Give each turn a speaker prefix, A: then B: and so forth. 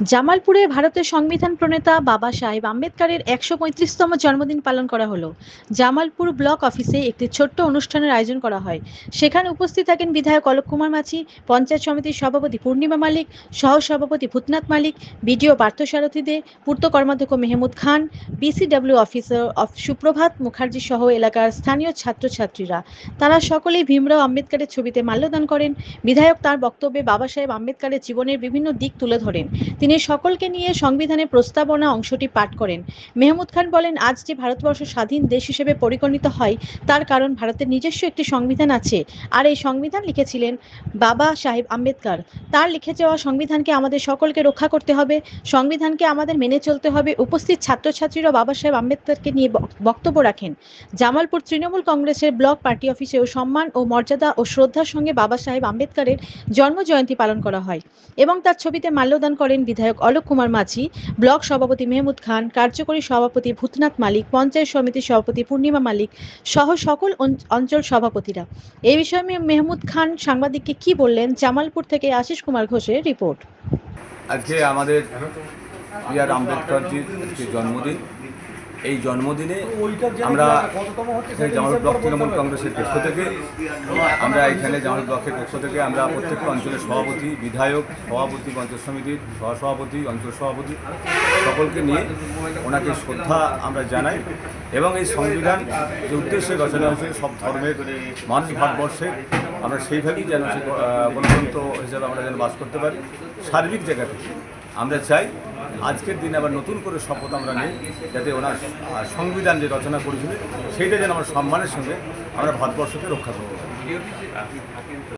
A: জামালপুরে ভারতের সংবিধান প্রণেতা বাবা সাহেব আম্বেদকারের একশো পঁয়ত্রিশতম জন্মদিন পালন করা হলো। জামালপুর ব্লক অফিসে একটি ছোট্ট অনুষ্ঠানের আয়োজন করা হয়। সেখানে উপস্থিত থাকেন বিধায়ক অলোক কুমার মাঝি, পঞ্চায়েত সমিতির সভাপতি পূর্ণিমা মালিক সহ সভাপতি ভূতনাথ মালিক, বিডিও দে, পূর্ত কর্মাধ্যক্ষ Mehmud Khan, BCW officer of Suprabhat Mukherjee সহ এলাকার স্থানীয় ছাত্রছাত্রীরা। তারা সকলেই ভীমরাও আম্বেদকরের ছবিতে মাল্যদান করেন। বিধায়ক তার বক্তব্যে বাবা সাহেব আম্বেদকারের জীবনের বিভিন্ন দিক তুলে ধরেন। তিনি সকলকে নিয়ে সংবিধানের প্রস্তাবনা অংশটি পাঠ করেন। মেহমুদ খান বলেন, আজ যে ভারতবর্ষ স্বাধীন দেশ হিসেবে পরিগণিত হয়, তার কারণ ভারতের নিজস্ব একটি সংবিধান আছে। আর এই সংবিধান লিখেছিলেন বাবা সাহেব আম্বেদকর। তার লিখে যাওয়া সংবিধানকে আমাদের সকলকে রক্ষা করতে হবে, সংবিধানকে আমাদের মেনে চলতে হবে। উপস্থিত ছাত্রছাত্রীরা বাবা সাহেব আম্বেদকরকে নিয়ে বক্তব্য রাখেন। জামালপুর তৃণমূল কংগ্রেসের ব্লক পার্টি অফিসেও সম্মান ও মর্যাদা ও শ্রদ্ধার সঙ্গে বাবা সাহেব আম্বেদকরের জন্ম জয়ন্তী পালন করা হয় এবং তার ছবিতে মাল্যদান করেন বিধায়ক অলোক কুমার মাঝি, ব্লক সভাপতি মেহমুদ খান, কার্যকরী সভাপতি ভূতনাথ মালিক, পঞ্চায়েত সমিতির সভাপতি পূর্ণিমা মালিক সহ সকল অঞ্চল সভাপতিরা। এই বিষয়ে মেহমুদ খান সাংবাদিককে কি বললেন? জামালপুর থেকে আশিস কুমার ঘোষের রিপোর্ট।
B: আজকে আমাদের আম্বেদকরজির জন্মদিন। এই জন্মদিনে আমরা জামাল ব্লক তৃণমূল কংগ্রেসের পক্ষ থেকে আমরা এখানে জামাল ব্লকের পক্ষ থেকে আমরা প্রত্যেকটা অঞ্চলের সভাপতি বিধায়ক সভাপতি পঞ্চায়েত সমিতির সহসভাপতি অঞ্চল সভাপতি সকলকে নিয়ে ওনাকে শ্রদ্ধা আমরা জানাই এবং এই সংবিধান যে উদ্দেশ্যে রচনা হয়েছে সব ধর্মের মানুষ ভারতবর্ষে আমরা সেইভাবেই যেন গণতন্ত্র হিসেবে আমরা যেন বাস করতে পারি। সার্বিক জায়গা থেকে আমরা চাই আজকের দিনে আবার নতুন করে শপথ আমরা নিই যাতে ওনার সংবিধান যে রচনা করেছিলেন, সেইটা যেন আমার সম্মানের সঙ্গে আমরা ভারতবর্ষকে রক্ষা করব।